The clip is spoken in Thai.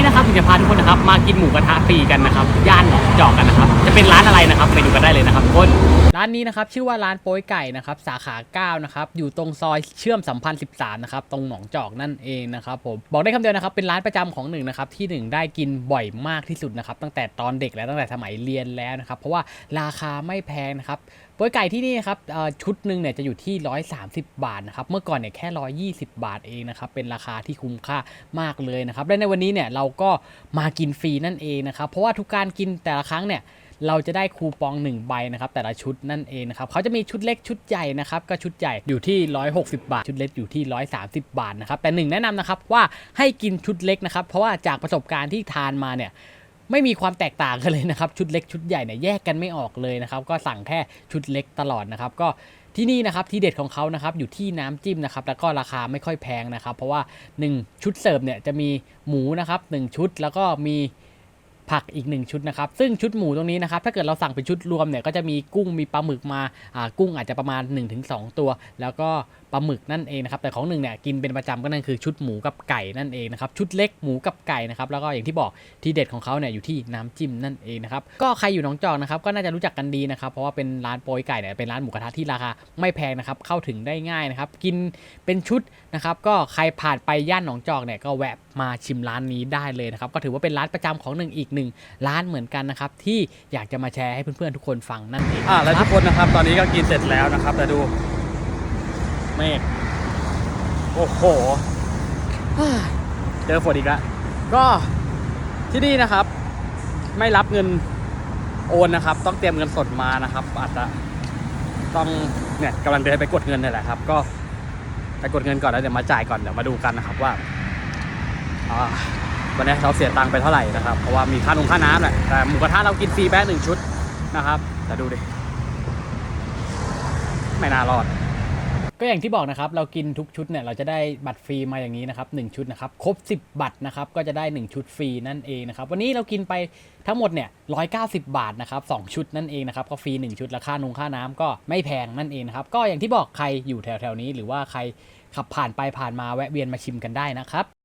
นี้นะครับผมจะพาทุกคนนะครับมากินหมูกระทะฟรีกันนะครับย่านหนองจอกกันนะครับ จะเป็นร้านอะไรนะครับไปดูกันได้เลยนะครับทุกคน ร้านนี้นะครับชื่อว่าร้านโป้ยไก่นะครับสาขา9นะครับอยู่ตรงซอยเชื่อมสัมพันธ์ 13นะครับตรงหนองจอกนั่นเองนะครับผมบอกได้คำเดียวนะครับเป็นร้านประจำของหนึ่งนะครับที่หนึ่งได้กินบ่อยมากที่สุดนะครับตั้งแต่ตอนเด็กและตั้งแต่สมัยเรียนแล้วนะครับเพราะว่าราคาไม่แพงนะครับโป้ยไก่ที่นี่นะครับชุดหนึ่งเนี่ยจะอยู่ที่ 130 บาทนะครับเมื่อก่อนเนี่ยแค่ 120 บาทเองนะครับเป็นราคาที่คุ้มค่ามากเลยนะครับและในวันนี้เนี่ยเราก็มากินฟรีนั่นเองนะครับเพราะว่าทุกการกินแต่ละครั้งเนี่ย เราจะได้คูปอง1ใบนะครับแต่ละชุดนั่นเองนะครับเขาจะมีชุดเล็กชุดใหญ่นะครับก็ชุดใหญ่อยู่ที่ 160 บาท ชุดเล็กอยู่ที่ 130 บาทนะครับแต่หนึ่งแนะนำนะครับว่าให้กินชุดเล็กนะครับเพราะว่าจากประสบการณ์ที่ทานมาเนี่ยไม่มีความแตกต่างกันเลยนะครับชุดเล็กชุดใหญ่เนี่ยแยกกันไม่ออกเลยนะครับก็สั่งแค่ชุดเล็กตลอดนะครับก็ที่นี่นะครับที่เด็ดของเขานะครับอยู่ที่น้ำจิ้มนะครับแล้วก็ราคาไม่ค่อยแพงนะครับ เพราะว่า 1 ชุดเสิร์ฟเนี่ยจะมีหมูนะครับ1ชุดแล้วก็มี ผักอีก 1 ชุดนะครับ ซึ่งชุดหมูตรงนี้นะครับถ้าเกิดเราสั่งเป็นชุดรวมเนี่ยก็จะมีกุ้งมีปลาหมึกมาอ่ากุ้งอาจจะประมาณ 1-2 ตัว แล้วก็ปลาหมึกนั่นเองนะครับแต่ของหนึ่งเนี่ยกินเป็นประจำก็นั่นคือชุดหมูกับไก่นั่นเองนะครับชุดเล็กหมูกับไก่นะครับแล้วก็อย่างที่บอกที่เด็ดของเขาเนี่ยอยู่ที่น้ำจิ้มนั่นเองนะครับก็ใครอยู่หนองจอกนะครับก็น่าจะรู้จักกันดีนะครับเพราะว่าเป็นร้านโปยไก่เนี่ยเป็นร้านหมูกระทะที่ราคาไม่แพงนะครับเข้าถึงได้ง่ายนะครับกินเป็นชุดนะครับก็ใครผ่านไปย่านหนองจอกเนี่ยก็แวะมาชิมร้านนี้ได้เลยนะครับก็ถือว่าเป็นร้านประจำของหนึ่งอีกหนึ่งร้านเหมือนกันนะครับที่อยากจะมาแชร์ให้เพื่อนๆทุกคนฟังนั่นเองอ่าแล้วทุกคนนะครับตอนนี้ก็กินเสร็จแล้วนะครับ แต่ดูเมฆโอ้โหเจอฝนอีกแล้วก็ที่นี่นะครับ ไม่รับเงินโอนนะครับ ต้องเตรียมเงินสดมานะครับ อาจจะต้องเนี่ยกำลังเดินไปกดเงินนี่แหละครับ ก็ไปกดเงินก่อนแล้วเดี๋ยวมาจ่ายก่อนเดี๋ยวมาดูกันนะครับว่าอ่า วันนี้เราเสียตังค์ไปเท่าไหร่นะครับ เพราะว่ามีค่านงค่าน้ำแหละ แต่หมูกระทะเรากินฟรีแป๊ะหนึ่งชุดนะครับ แต่ดูดิ ไม่น่ารอด ก็อย่างที่บอกนะครับ เรากินทุกชุดเนี่ยเราจะได้บัตรฟรีมาอย่างนี้นะครับ1ชุดนะครับ ครบ 10 บัตรนะครับ ก็จะได้ 1 ชุดฟรีนั่นเองนะครับ วันนี้เรากินไปทั้งหมดเนี่ย190 บาทนะครับสองชุดนั่นเองนะครับ ก็ฟรี1ชุดราคานงค่าน้ำก็ไม่แพงนั่นเองนะครับ ก็อย่างที่บอกใครอยู่แถวๆนี้หรือว่าใครขับผ่านไปผ่านมาแวะเวียนมาชิมกันได้นะครับ